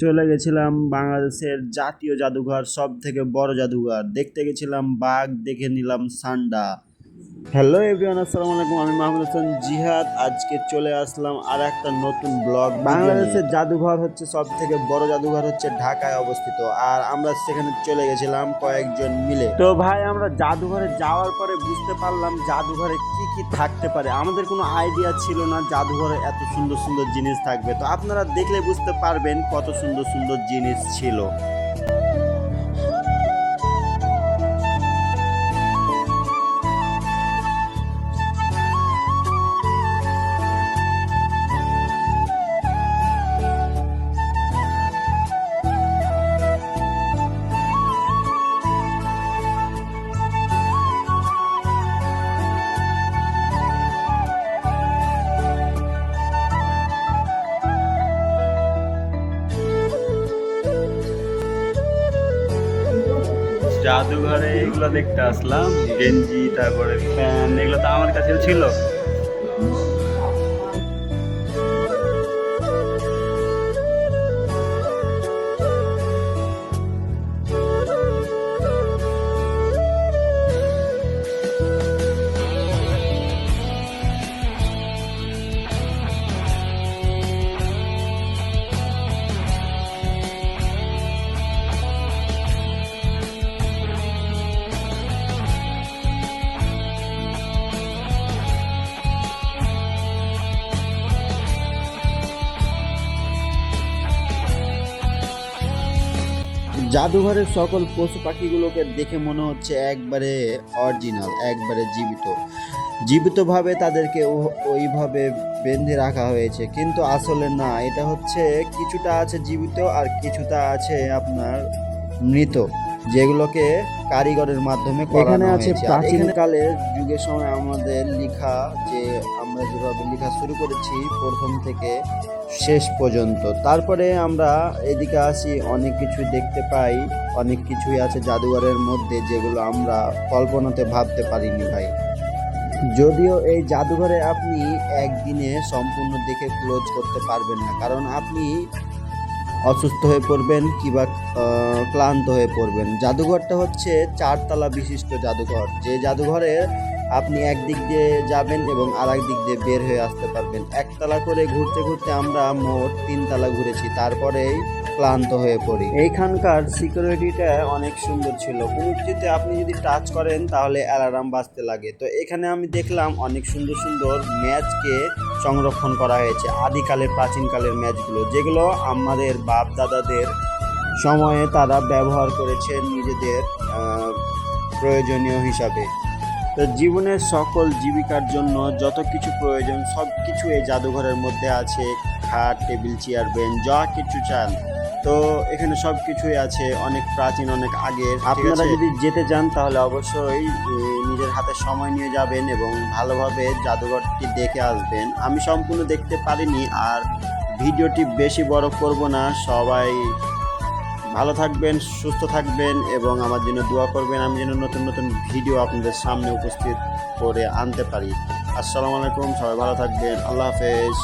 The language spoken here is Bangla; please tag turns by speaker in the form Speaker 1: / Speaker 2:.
Speaker 1: চলে গেছিলাম বাংলাদেশের জাতীয় জাদুঘর সব থেকে বড় জাদুঘর। দেখতে গেছিলাম বাঘ, দেখে নিলাম সান্ডা। হ্যালো এভরিওয়ান আসসালামু আলাইকুম। আমি মাহমুদ হাসান জিহাদ। আজকে চলে আসলাম আর একটা নতুন ব্লগ বাংলাদেশের জাদুঘর হচ্ছে সব থেকে বড় জাদুঘর হচ্ছে ঢাকায় অবস্থিত। আর আমরা সেখানে চলে গেছিলাম কয়েকজন মিলে। তো ভাই আমরা জাদুঘরে যাওয়ার পরে বুঝতে পারলাম জাদুঘরে কি কি থাকতে পারে। আমাদের কোনো আইডিয়া ছিল না জাদুঘরে এত সুন্দর সুন্দর জিনিস থাকবে। তো আপনারা দেখলে বুঝতে পারবেন কত সুন্দর সুন্দর জিনিস ছিল। জাদুঘরে এগুলো দেখতে আসলাম গেঞ্জি তারপরে প্যান এগুলো তো আমার কাছেও ছিল। জাদুঘরের সকল পশু পাখিগুলোকে দেখে মনে হচ্ছে একবারে অরিজিনাল একবারে জীবিত। জীবিতভাবে তাদেরকে ওইভাবে বেঁধে রাখা হয়েছে। কিন্তু আসলে না এটা হচ্ছে কিছুটা আছে জীবিত আর কিছুটা আছে আপনার মৃত যেগুলোকে কারিগরের মাধ্যমে এখানে আছে প্রাচীন কালের যুগের সময় আমাদের লেখা যে আমরা যেভাবে লেখা শুরু করেছি প্রথম থেকে শেষ পর্যন্ত। তারপরে আমরা এদিকে আসি, অনেক কিছু দেখতে পাই, অনেক কিছুই আছে জাদুঘরের মধ্যে যেগুলো আমরা কল্পনাতে ভাবতে পারিনি ভাই। যদিও এই জাদুঘরে আপনি একদিনে সম্পূর্ণ দেখে ক্লোজ করতে পারবেন না, কারণ আপনি অসুস্থ হয়ে পড়বেন কিংবা ক্লান্ত হয়ে পড়বেন। জাদুঘরটা হচ্ছে চারতলা বিশিষ্ট জাদুঘর। যে জাদুঘরে আপনি একদিক দিয়ে যাবেন এবং আর দিক দিয়ে বের হয়ে আসতে পারবেন। একতলা করে ঘুরতে ঘুরতে আমরা মোট তিনতলা ঘুরেছি, তারপরেই ক্লান্ত হয়ে পড়ি। এইখানকার সিকিউরিটিটা অনেক সুন্দর ছিল। কোনো আপনি যদি টাচ করেন, তাহলে অ্যালার্ম বাজতে লাগে। তো এখানে আমি দেখলাম অনেক সুন্দর সুন্দর ম্যাচকে সংরক্ষণ করা হয়েছে, আদিকালের, প্রাচীনকালের ম্যাচগুলো, যেগুলো আমাদের বাপ দাদাদের সময়ে তারা ব্যবহার করেছে নিজেদের প্রয়োজনীয় হিসাবে। জীবনের সকল জীবিকার জন্য যত কিছু প্রয়োজন সব কিছু এই জাদুঘরের মধ্যে আছে। খাট টেবিল চেয়ার বেঞ্চ যা কিছু চান। তো এখানে সব কিছুই আছে অনেক প্রাচীন অনেক আগের আপনারা যদি যেতে চান তাহলে অবশ্যই নিজের হাতে সময় নিয়ে যাবেন এবং ভালোভাবে জাদুঘরটি দেখে আসবেন। আমি সম্পূর্ণ দেখতে পারিনি আর ভিডিওটি বেশি বড় করব না সবাই ভালো থাকবেন, সুস্থ থাকবেন এবং আমার জন্য দোয়া করবেন। আমি যেন নতুন নতুন ভিডিও আপনাদের সামনে উপস্থিত করে আনতে পারি। আসসালামু আলাইকুম, সবাই ভালো থাকবেন। আল্লাহ হাফেজ।